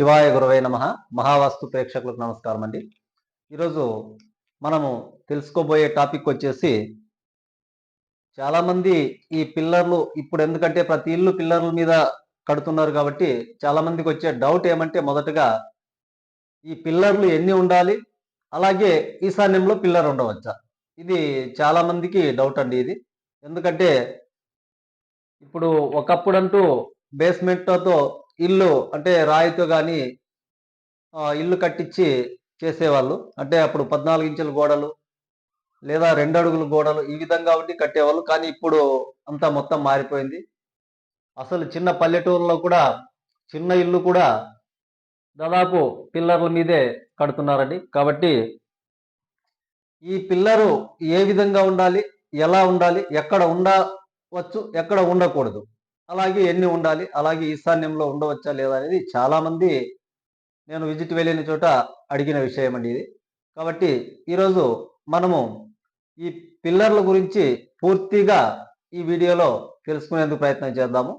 శివాయ గురవే నమ. మహావాస్తు ప్రేక్షకులకు నమస్కారం అండి. ఈరోజు మనము తెలుసుకోబోయే టాపిక్ వచ్చేసి చాలామంది ఈ పిల్లర్లు ఇప్పుడు ఎందుకంటే ప్రతి ఇల్లు పిల్లర్ల మీద కడుతున్నారు కాబట్టి చాలా మందికి వచ్చే డౌట్ ఏమంటే మొదటగా ఈ పిల్లర్లు ఎన్ని ఉండాలి? అలాగే ఈశాన్యంలో పిల్లర్ ఉండవచ్చా? ఇది చాలామందికి డౌట్ అండి ఇది. ఎందుకంటే ఇప్పుడు ఒకప్పుడంటూ బేస్మెంట్తో ఇల్లు అంటే రాయితో కానీ ఇల్లు కట్టించి చేసేవాళ్ళు. అంటే అప్పుడు పద్నాలుగు ఇంచుల గోడలు లేదా రెండు అడుగుల గోడలు ఈ విధంగా ఉండి కట్టేవాళ్ళు. కానీ ఇప్పుడు అంతా మొత్తం మారిపోయింది. అసలు చిన్న పల్లెటూరులో కూడా చిన్న ఇల్లు కూడా దాదాపు పిల్లర్ల మీదే కడుతున్నారండి. కాబట్టి ఈ పిల్లరు ఏ విధంగా ఉండాలి ఎలా ఉండాలి ఎక్కడ ఉండవచ్చు ఎక్కడ ఉండకూడదు. అలాగే ఎన్ని ఉండాలి అలాగే ఈశాన్యంలో ఉండవచ్చా లేదా అనేది చాలామంది నేను విజిట్ వెళ్ళిన చోట అడిగిన విషయం అండి ఇది. కాబట్టి ఈరోజు మనము ఈ పిల్లర్ల గురించి పూర్తిగా ఈ వీడియోలో తెలుసుకునేందుకు ప్రయత్నం చేద్దాము.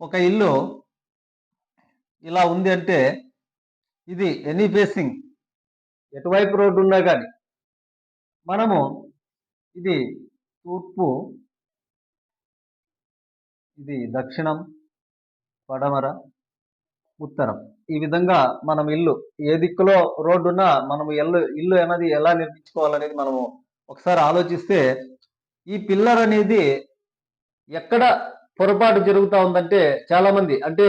ఒక ఇల్లు ఇలా ఉంది అంటే ఇది ఎనీ ఫేసింగ్ ఎటువైపు రోడ్డు ఉన్నా కానీ. మనము ఇది తూర్పు ఇది దక్షిణం పడమర ఉత్తరం. ఈ విధంగా మనం ఇల్లు ఏ దిక్కులో రోడ్డు ఉన్నా మనము ఇల్లు ఇల్లు అనేది ఎలా నిర్మించుకోవాలనేది మనము ఒకసారి ఆలోచిస్తే ఈ పిల్లర్ అనేది ఎక్కడ పొరపాటు జరుగుతూ ఉందంటే చాలా మంది అంటే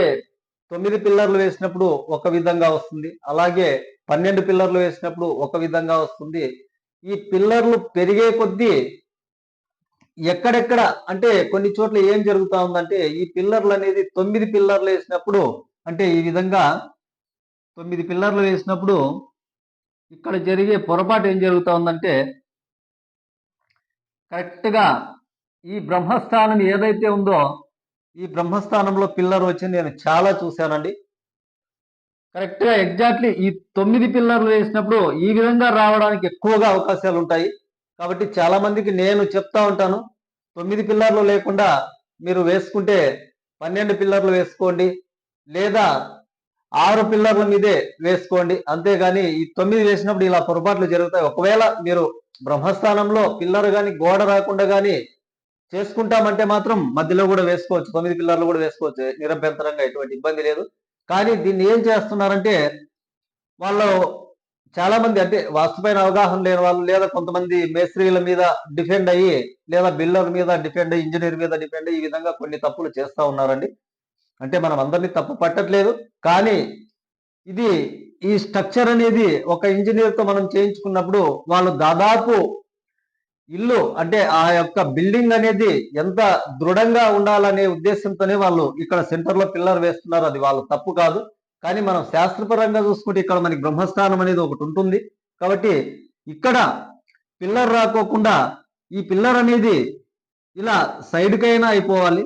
తొమ్మిది పిల్లర్లు వేసినప్పుడు ఒక విధంగా వస్తుంది అలాగే పన్నెండు పిల్లర్లు వేసినప్పుడు ఒక విధంగా వస్తుంది. ఈ పిల్లర్లు పెరిగే కొద్దీ ఎక్కడెక్కడ అంటే కొన్ని చోట్ల ఏం జరుగుతా ఉందంటే ఈ పిల్లర్లు అనేది తొమ్మిది పిల్లర్లు వేసినప్పుడు అంటే ఈ విధంగా తొమ్మిది పిల్లర్లు వేసినప్పుడు ఇక్కడ జరిగే పొరపాటు ఏం జరుగుతా ఉందంటే కరెక్ట్గా ఈ బ్రహ్మస్థానం ఏదైతే ఉందో ఈ బ్రహ్మస్థానంలో పిల్లర్ వచ్చి నేను చాలా చూశానండి. కరెక్ట్గా ఎగ్జాక్ట్లీ ఈ తొమ్మిది పిల్లర్లు వేసినప్పుడు ఈ విధంగా రావడానికి ఎక్కువగా అవకాశాలు ఉంటాయి కాబట్టి చాలా మందికి నేను చెప్తా ఉంటాను. తొమ్మిది పిల్లర్లు లేకుండా మీరు వేసుకుంటే పన్నెండు పిల్లర్లు వేసుకోండి. లేదా ఆరు పిల్లర్ల మీదే వేసుకోండి. అంతేగాని ఈ తొమ్మిది వేసినప్పుడు ఇలా పొరపాట్లు జరుగుతాయి. ఒకవేళ మీరు బ్రహ్మస్థానంలో పిల్లర్ కానీ గోడ రాకుండా కానీ చేసుకుంటామంటే మాత్రం మధ్యలో కూడా వేసుకోవచ్చు. తొమ్మిది పిల్లర్లు కూడా వేసుకోవచ్చు. నిరభ్యంతరంగా ఎటువంటి ఇబ్బంది లేదు. కానీ దీన్ని ఏం చేస్తున్నారంటే వాళ్ళు చాలా మంది అంటే వాస్తుపైన అవగాహన లేని వాళ్ళు లేదా కొంతమంది మేస్త్రీల మీద డిపెండ్ అయ్యి లేదా బిల్డర్ మీద డిపెండ్ అయ్యి ఇంజనీర్ మీద డిపెండ్ అయ్యి ఈ విధంగా కొన్ని తప్పులు చేస్తూ ఉన్నారండి. అంటే మనం అందరినీ తప్పు పట్టట్లేదు. కానీ ఇది ఈ స్ట్రక్చర్ అనేది ఒక ఇంజనీర్తో మనం చేయించుకున్నప్పుడు వాళ్ళు దాదాపు ఇల్లు అంటే ఆ యొక్క బిల్డింగ్ అనేది ఎంత దృఢంగా ఉండాలనే ఉద్దేశంతోనే వాళ్ళు ఇక్కడ సెంటర్లో పిల్లర్ వేస్తున్నారు. అది వాళ్ళు తప్పు కాదు. కానీ మనం శాస్త్రపరంగా చూసుకుంటే ఇక్కడ మనకి బ్రహ్మస్థానం అనేది ఒకటి ఉంటుంది. కాబట్టి ఇక్కడ పిల్లర్ రాకోకుండా ఈ పిల్లర్ అనేది ఇలా సైడ్కైనా అయిపోవాలి.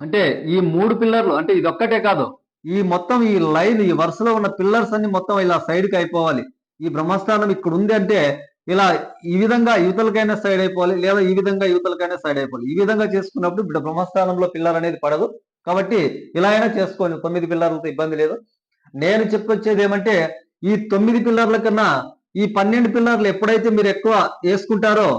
అంటే ఈ మూడు పిల్లర్లు అంటే ఇది ఒక్కటే కాదు ఈ మొత్తం ఈ లైన్ ఈ వరుసలో ఉన్న పిల్లర్స్ అన్ని మొత్తం ఇలా సైడ్కి అయిపోవాలి. ఈ బ్రహ్మస్థానం ఇక్కడ ఉంది అంటే ఇలా ఈ విధంగా యువతలకైనా సైడ్ అయిపోవాలి లేదా ఈ విధంగా యువతలకైనా సైడ్ అయిపోవాలి. ఈ విధంగా చేసుకున్నప్పుడు ఇప్పుడు బ్రహ్మస్థానంలో పిల్లర్ అనేది పడదు. కాబట్టి ఇలా అయినా చేసుకోండి. తొమ్మిది పిల్లర్లతో ఇబ్బంది లేదు. నేను చెప్పొచ్చేది ఏమంటే ఈ తొమ్మిది పిల్లర్ల కన్నా ఈ పన్నెండు పిల్లర్లు ఎప్పుడైతే మీరు ఎక్కువ వేసుకుంటారో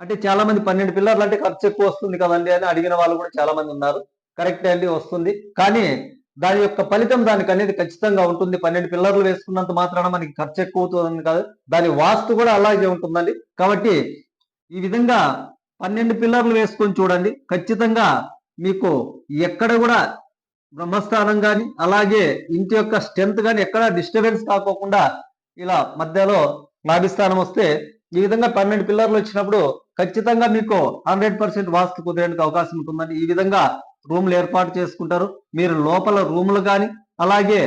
అంటే చాలా మంది పన్నెండు పిల్లర్లు అంటే ఖర్చు ఎక్కువ వస్తుంది కదండి అని అడిగిన వాళ్ళు కూడా చాలా మంది ఉన్నారు. కరెక్ట్ అండి వస్తుంది. కానీ దాని యొక్క ఫలితం దానికి అనేది ఖచ్చితంగా ఉంటుంది. పన్నెండు పిల్లర్లు వేసుకున్నంత మాత్రాన మనకి ఖర్చు ఎక్కువ అవుతుంది కాదు. దాని వాస్తు కూడా అలాగే ఉంటుందండి. కాబట్టి ఈ విధంగా పన్నెండు పిల్లర్లు వేసుకొని చూడండి. ఖచ్చితంగా మీకు ఎక్కడ కూడా బ్రహ్మస్థానం కానీ అలాగే ఇంటి యొక్క స్ట్రెంత్ కానీ ఎక్కడ డిస్టర్బెన్స్ కాకోకుండా ఇలా మధ్యలో లాభిస్థానం వస్తే ఈ విధంగా పన్నెండు పిల్లర్లు వచ్చినప్పుడు ఖచ్చితంగా మీకు హండ్రెడ్ పర్సెంట్ వాస్తు కుదిరేందుకు అవకాశం ఉంటుందని ఈ విధంగా రూమ్లు ఏర్పాటు చేసుకుంటారు. మీరు లోపల రూములు కానీ అలాగే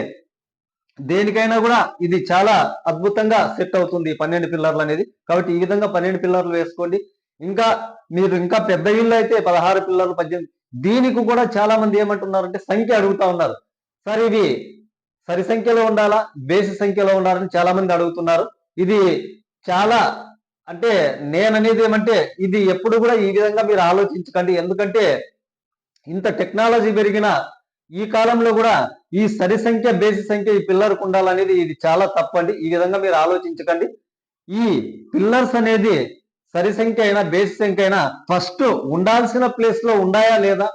దేనికైనా కూడా ఇది చాలా అద్భుతంగా సెట్ అవుతుంది పన్నెండు పిల్లర్లు అనేది. కాబట్టి ఈ విధంగా పన్నెండు పిల్లర్లు వేసుకోండి. ఇంకా మీరు ఇంకా పెద్ద ఇల్లు అయితే పదహారు పిల్లర్లు పద్దెనిమిది దీనికి కూడా చాలా మంది ఏమంటున్నారంటే సంఖ్య అడుగుతా ఉన్నారు. సార్ ఇవి సరి సంఖ్యలో ఉండాలా? బేసి సంఖ్యలో ఉండాలని చాలా మంది అడుగుతున్నారు. ఇది చాలా అంటే నేననేది ఏమంటే ఇది ఎప్పుడు కూడా ఈ విధంగా మీరు ఆలోచించకండి. ఎందుకంటే ఇంత టెక్నాలజీ పెరిగిన ఈ కాలంలో కూడా ఈ సరి సంఖ్య బేసి సంఖ్య ఈ పిల్లర్కు ఉండాలనేది ఇది చాలా తప్పండి. ఈ విధంగా మీరు ఆలోచించకండి. ఈ పిల్లర్స్ అనేది సరి సంఖ్య అయినా బేసి సంఖ్య అయినా ఫస్ట్ ఉండాల్సిన ప్లేస్లో ఉండాయా లేదా?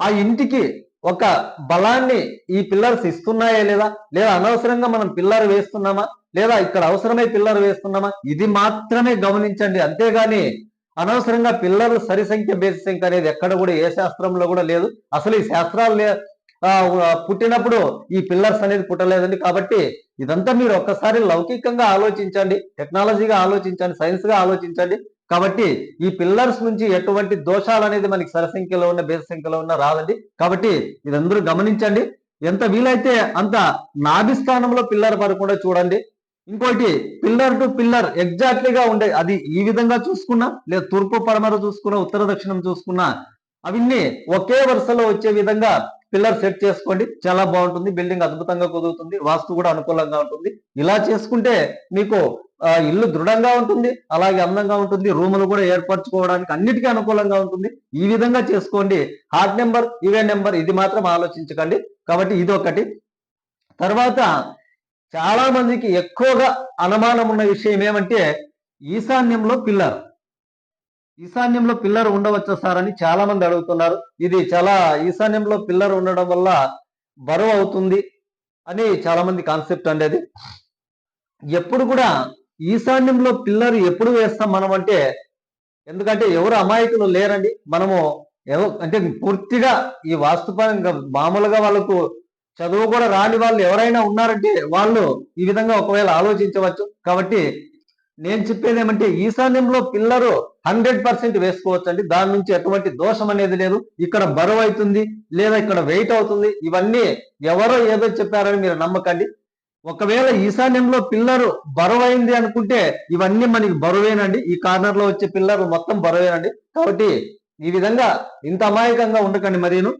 ఆ ఇంటికి ఒక బలాన్ని ఈ పిల్లర్స్ ఇస్తున్నాయా లేదా? లేదా అనవసరంగా మనం పిల్లర్ వేస్తున్నామా? లేదా ఇక్కడ అవసరమై పిల్లర్ వేస్తున్నామా? ఇది మాత్రమే గమనించండి. అంతేగాని అనవసరంగా పిల్లలు సరి సంఖ్య బేసి సంఖ్య అనేది ఎక్కడ కూడా ఏ శాస్త్రంలో కూడా లేదు. అసలు ఈ శాస్త్రాలు లే- పుట్టినప్పుడు ఈ పిల్లర్స్ అనేది పుట్టలేదండి. కాబట్టి ఇదంతా మీరు ఒక్కసారి లౌకికంగా ఆలోచించండి టెక్నాలజీగా ఆలోచించండి సైన్స్గా ఆలోచించండి. కాబట్టి ఈ పిల్లర్స్ నుంచి ఎటువంటి దోషాలు అనేది మనకి సరసంఖ్యలో ఉన్న బేసి సంఖ్యలో ఉన్న రాదండి. కాబట్టి ఇదందరూ గమనించండి. ఎంత వీలైతే అంత నాభి స్థానంలో పిల్లర్ పడకుండా చూడండి. ఇంకోటి పిల్లర్ టు పిల్లర్ ఎగ్జాక్ట్లీగా ఉండే అది ఈ విధంగా చూసుకున్నా లేదా తూర్పు పడమర చూసుకున్నా ఉత్తర దక్షిణం చూసుకున్నా అవన్నీ ఒకే వరుసలో వచ్చే విధంగా పిల్లర్ సెట్ చేసుకోండి. చాలా బాగుంటుంది. బిల్డింగ్ అద్భుతంగా కుదురుతుంది. వాస్తు కూడా అనుకూలంగా ఉంటుంది. ఇలా చేసుకుంటే మీకు ఇల్లు దృఢంగా ఉంటుంది. అలాగే అందంగా ఉంటుంది. రూములు కూడా ఏర్పరచుకోవడానికి అన్నిటికీ అనుకూలంగా ఉంటుంది. ఈ విధంగా చేసుకోండి. హార్ట్ నెంబర్ ఇవే నెంబర్ ఇది మాత్రం ఆలోచించకండి. కాబట్టి ఇది ఒకటి తర్వాత చాలా మందికి ఎక్కువగా అనుమానం ఉన్న విషయం ఏమంటే ఈశాన్యంలో పిల్లర్. ఈశాన్యంలో పిల్లర్ ఉండవచ్చా సార్ అని చాలా మంది అడుగుతున్నారు. ఇది చాలా ఈశాన్యంలో పిల్లర్ ఉండడం వల్ల బరువు అవుతుంది అని చాలా మంది కాన్సెప్ట్ అండి అది. ఎప్పుడు కూడా ఈశాన్యంలో పిల్లర్ ఎప్పుడు వేస్తాం మనం అంటే ఎందుకంటే ఎవరు అమాయకులు లేరండి. మనము అంటే పూర్తిగా ఈ వాస్తుపరంగా మామూలుగా వాళ్ళకు చదువు కూడా రాని వాళ్ళు ఎవరైనా ఉన్నారంటే వాళ్ళు ఈ విధంగా ఒకవేళ ఆలోచించవచ్చు. కాబట్టి నేను చెప్పేది ఏమంటే ఈశాన్యంలో పిల్లరు హండ్రెడ్ పర్సెంట్ వేసుకోవచ్చు అండి దాని నుంచి ఎటువంటి దోషం అనేది లేదు. ఇక్కడ బరువు అవుతుంది లేదా ఇక్కడ వెయిట్ అవుతుంది. ఇవన్నీ ఎవరో ఏదో చెప్పారని మీరు నమ్మకండి. ఒకవేళ ఈశాన్యంలో పిల్లరు బరువైంది అనుకుంటే ఇవన్నీ మనకి బరువేనండి. ఈ కార్నర్లో వచ్చే పిల్లరు మొత్తం బరువేనండి. కాబట్టి ఈ విధంగా ఇంత అమాయకంగా ఉండకండి మరీను.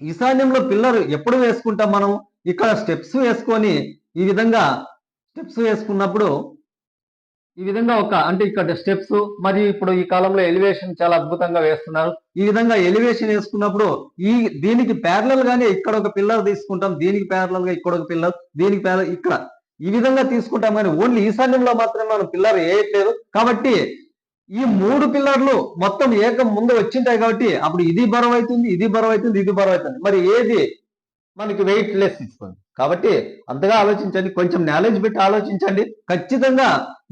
ఈశాన్యంలో పిల్లరు ఎప్పుడు వేసుకుంటాం మనం? ఇక్కడ స్టెప్స్ వేసుకొని ఈ విధంగా స్టెప్స్ వేసుకున్నప్పుడు ఈ విధంగా ఒక అంటే ఇక్కడ స్టెప్స్ మరియు ఇప్పుడు ఈ కాలంలో ఎలివేషన్ చాలా అద్భుతంగా వేస్తున్నారు. ఈ విధంగా ఎలివేషన్ వేసుకున్నప్పుడు ఈ దీనికి ప్యారలల్ గానే ఇక్కడ ఒక పిల్లర్ తీసుకుంటాం దీనికి ప్యారలల్గా ఇక్కడ ఒక పిల్లర్ దీనికి ప్యారల్ ఇక్కడ. ఈ విధంగా తీసుకుంటాం కానీ ఓన్లీ ఈశాన్యంలో మాత్రమే మనం పిల్లర్ వేయట్లేదు. కాబట్టి ఈ మూడు పిల్లర్లు మొత్తం ఏకం ముందు వచ్చింటాయి కాబట్టి అప్పుడు ఇది బరువు అవుతుంది ఇది బరువు అవుతుంది ఇది బరువు అవుతుంది. మరి ఏది? మనకి వెయిట్ లెస్ ఇస్తుంది. కాబట్టి అంతగా ఆలోచించండి కొంచెం నాలెడ్జ్ పెట్టి ఆలోచించండి. ఖచ్చితంగా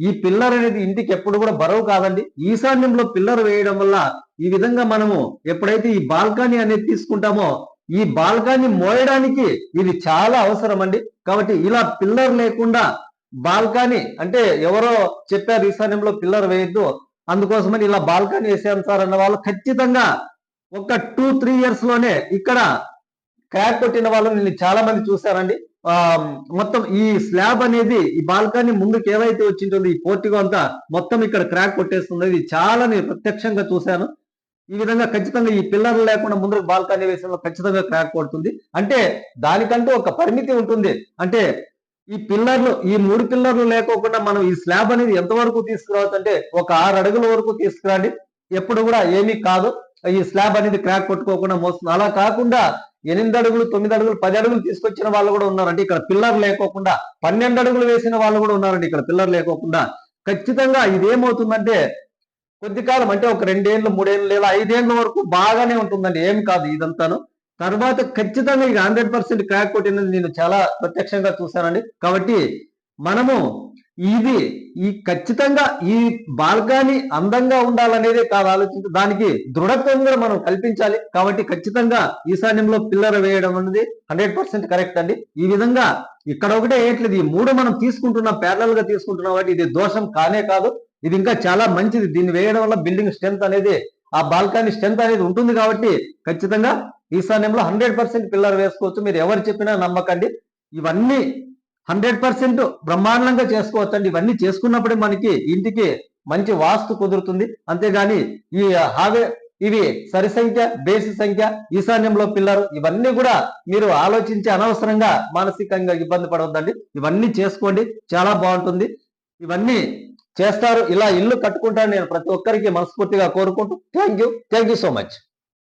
ఈ పిల్లర్ అనేది ఇంటికి ఎప్పుడు కూడా బరువు కాదండి. ఈశాన్యంలో పిల్లర్ వేయడం వల్ల ఈ విధంగా మనము ఎప్పుడైతే ఈ బాల్కనీ అనేది తీసుకుంటామో ఈ బాల్కనీ మోయడానికి ఇది చాలా అవసరం అండి. కాబట్టి ఇలా పిల్లర్ లేకుండా బాల్కనీ అంటే ఎవరో చెప్పారు ఈశాన్యంలో పిల్లర్ వేయద్దు అందుకోసమని ఇలా బాల్కనీ వేసాను సార్ అన్న వాళ్ళు ఖచ్చితంగా ఒక టూ త్రీ ఇయర్స్లోనే ఇక్కడ క్రాక్ కొట్టిన వాళ్ళు నేను చాలా మంది చూశారండి. ఆ మొత్తం ఈ స్లాబ్ అనేది ఈ బాల్కనీ ముందుకు ఏవైతే వచ్చింటుందో ఈ పోర్టిగో అంతా మొత్తం ఇక్కడ క్రాక్ కొట్టేస్తుంది. ఇది చాలా నేను ప్రత్యక్షంగా చూశాను. ఈ విధంగా ఖచ్చితంగా ఈ పిల్లర్లు లేకుండా ముందుకు బాల్కనీ వేసిన ఖచ్చితంగా క్రాక్ కొడుతుంది. అంటే దానికంటూ ఒక పరిమితి ఉంటుంది. అంటే ఈ పిల్లర్లు ఈ మూడు పిల్లర్లు లేకోకుండా మనం ఈ స్లాబ్ అనేది ఎంతవరకు తీసుకురావచ్చు అంటే ఒక ఆరు అడుగుల వరకు తీసుకురండి. ఎప్పుడు కూడా ఏమీ కాదు. ఈ స్లాబ్ అనేది క్రాక్ కొట్టుకోకుండా మోస్తుంది. అలా కాకుండా ఎనిమిది అడుగులు తొమ్మిది అడుగులు పది అడుగులు తీసుకొచ్చిన వాళ్ళు కూడా ఉన్నారండి. ఇక్కడ పిల్లర్ లేకోకుండా పన్నెండు అడుగులు వేసిన వాళ్ళు కూడా ఉన్నారండి ఇక్కడ పిల్లర్ లేకోకుండా. ఖచ్చితంగా ఇదేమవుతుందంటే కొద్ది కాలం అంటే ఒక రెండేళ్ళు మూడేళ్ళు లేదా ఐదేళ్ళ వరకు బాగానే ఉంటుందండి. ఏం కాదు ఇదంతాను. తర్వాత ఖచ్చితంగా ఇక హండ్రెడ్ పర్సెంట్ క్రాక్ కొట్టినది నేను చాలా ప్రత్యక్షంగా చూశానండి. కాబట్టి మనము ఇది ఈ ఖచ్చితంగా ఈ బాల్కనీ అందంగా ఉండాలనేదే కాదు ఆలోచించి దానికి దృఢత్వం కూడా మనం కల్పించాలి. కాబట్టి ఖచ్చితంగా ఈశాన్యంలో పిల్లర్ వేయడం అనేది హండ్రెడ్ పర్సెంట్ కరెక్ట్ అండి. ఈ విధంగా ఇక్కడ ఒకటే వేయట్లేదు ఈ మూడు మనం తీసుకుంటున్నాం ప్యారల్గా తీసుకుంటున్నాం కాబట్టి ఇది దోషం కానే కాదు. ఇది ఇంకా చాలా మంచిది. దీన్ని వేయడం వల్ల బిల్డింగ్ స్ట్రెంత్ అనేది ఆ బాల్కనీ స్ట్రెంత్ అనేది ఉంటుంది కాబట్టి ఖచ్చితంగా ఈశాన్యంలో హండ్రెడ్ పర్సెంట్ పిల్లర్ వేసుకోవచ్చు. మీరు ఎవరు చెప్పినా నమ్మకండి. ఇవన్నీ హండ్రెడ్ పర్సెంట్ బ్రహ్మాండంగా చేసుకోవచ్చండి. ఇవన్నీ చేసుకున్నప్పుడే మనకి ఇంటికి మంచి వాస్తు కుదురుతుంది. అంతేగాని ఈ హావే ఇవి సరి సంఖ్య బేసి సంఖ్య ఈశాన్యంలో పిల్లరు ఇవన్నీ కూడా మీరు ఆలోచించి అనవసరంగా మానసికంగా ఇబ్బంది పడవద్దండి. ఇవన్నీ చేసుకోండి. చాలా బాగుంటుంది. ఇవన్నీ చేస్తారు. ఇలా ఇల్లు కట్టుకుంటారు నేను ప్రతి ఒక్కరికి మనస్ఫూర్తిగా కోరుకుంటూ thank you. Thank you so much.